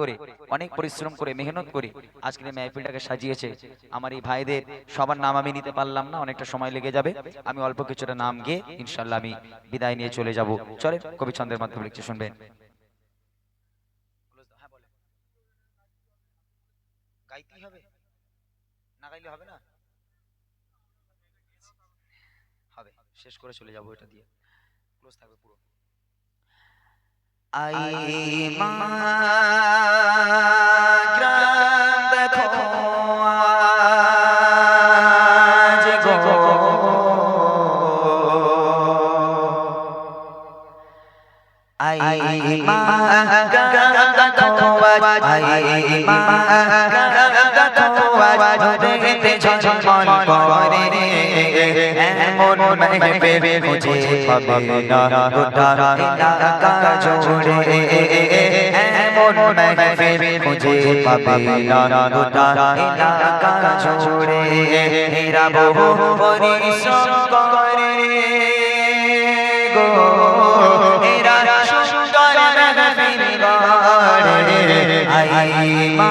করে, অনেক পরিশ্রম করে, মেহনত করে। সাজিয়েছে। আমার এই ভাইদের সবার নাম আমি নিতে পারলাম না, অনেকটা সময় লেগে যাবে। আমি অল্প কিছুটা নাম গিয়ে ইনশাল্লাহ আমি বিদায় নিয়ে চলে যাব। চলে কবি ছন্দের মাধ্যমে লিখছে শুনবেন। শেষ করে চলে যাব এটা দিয়ে। ক্লোজ থাকবে পুরো। আই মা গ্রাম দেখো আজ গো আই মা গ্রাম দেখো আজ আই দেখো আজ দেখতে ঝলমল করে এমন মেহফিল খুঁজে পাবে না গোটা এলাকা জুড়ে এমন মেহফিল খুঁজে পাবে না গোটা এলাকা জুড়ে এরা বহু পরিশ্রম করে গো এরা সুন্দর মেহফিল গড়ে আই মা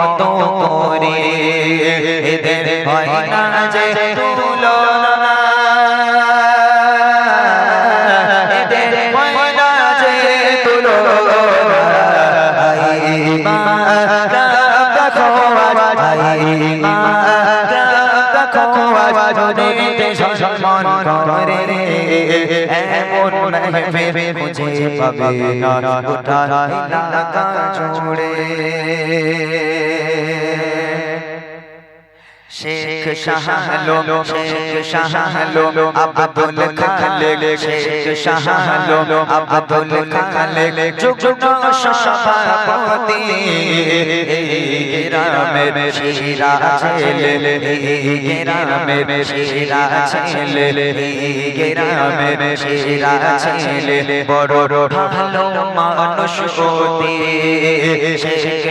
মতো করে এদের হয় না যে দেখো আজ দেখতে ঝলমল করে এমন মেহফিল খুঁজে পাবে না গোটা এলাকা জুড়ে শেখ শাহালো শেখ শাহালো আব্দুল খালেক শেখ শাহালো আব্দুল খালেক যুগ্ম সভাপতি গ্রামের শিরা ছেলে গ্রামের শিরা ছেলে গ্রামের শিরা ছেলে বড় ভালো মানুষ অতি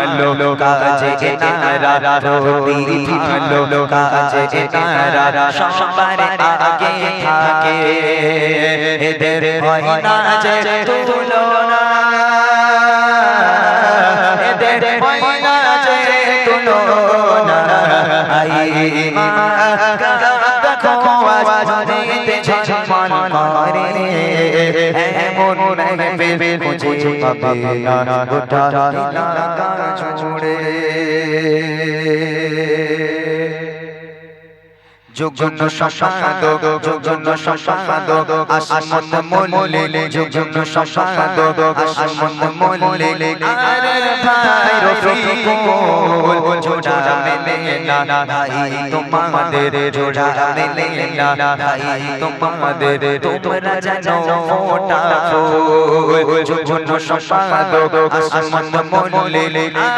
ভালো কাজে নারা প্রতি ভালো কাজে নারা সবার আগে থাকে। এদের হয় না যে এদের হয় না আই মা দেখো আজ দেখতে করে। এমন মেহফিল খুঁজে পাবে। না গোটা এলাকা জুড়ে। যোগজন্য সম্পাদক যোগজন্য সম্পাদক আসমত মোলে যোগজন্য সম্পাদক আসমত মোলে আরে ভাই রফিকুল, জোড়া মেলে না, ভাই তোমাদের জোড়া মেলে না, ভাই তোমাদের তোমরা জানো ফোটা ফুল যোগজন্য সম্পাদক আসমত মোলে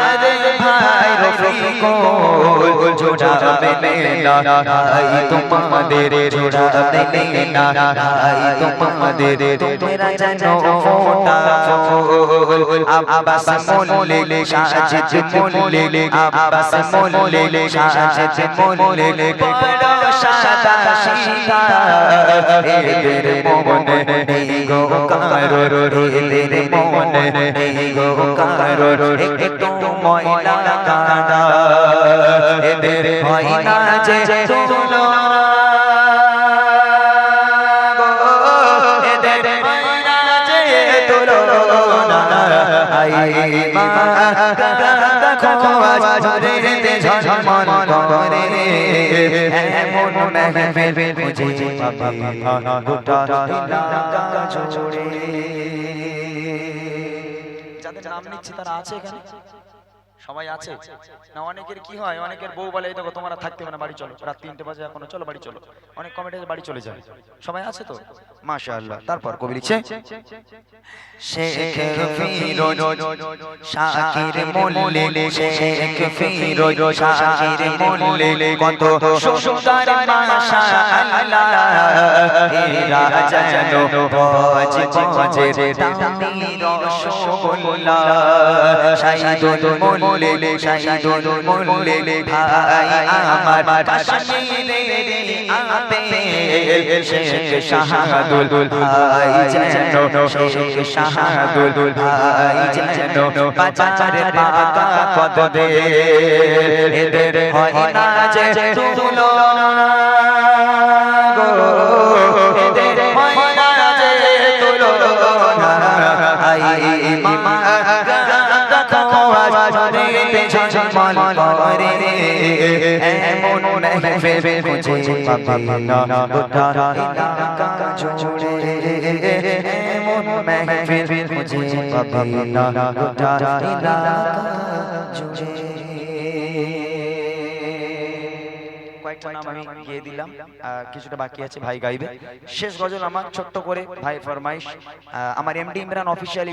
আরে ভাই রফিকুল, জোড়া মেলে না তোমাদের জোড়া মেলে না ভাই তোমাদের তোমরা জানো ফোটা আব্বাস মোল্লে সাজিদ মোল্লে আব্বাস মোল্লে সাজিদ মোল্লে বড় সাদা সিধা এদের মনে নেই গো কারও এদের মনে নেই গো কারও একটু ময়লা কাদা এদের হয় যে তুলো এদের হয় না যে তুলো আই মা দেখো আজ ধরে ঝলমল করে এমন মেহফিল খুঁজে। পাবে না গোটা যাদের নাম নিচ্ছি তারা আছে এখানে? সবাই আছে না অনেকের কি হয় অনেকের বউ বলে এই দেখো তোমরা থাকতে হবে না বাড়ি চলো রাত তিনটে বাজে এখনও চলো বাড়ি চলো অনেক কমেন্টে বাড়ি চলে যায় সবাই আছে তো মাশাআল্লাহ তারপর কবি লিখছে শেখ ফিরোজ শাকির মোল্লে শেখ ফিরোজ শাকির মোল্লে কত সুন্দর মাশাআল্লাহ এরা যেন বাজ বাজে দামি রসগোল্লা শাহিদুল মোল্লে শাহিদুল মোল্লে ভাই আমার কাশ্মীরের আপেল শেখ ভাই জানো শেখ শাহাদুল ভাই জানো বাজারে পাকা কদবে এদের হয় না যে তুলো গিয়ে দিলাম। কিছুটা বাকি আছে, ভাই গাইবে। শেষ গজল আমার ছোট্ট করে ভাই ফরমাইশ। আমার এমডি ইমরান অফিসিয়ালি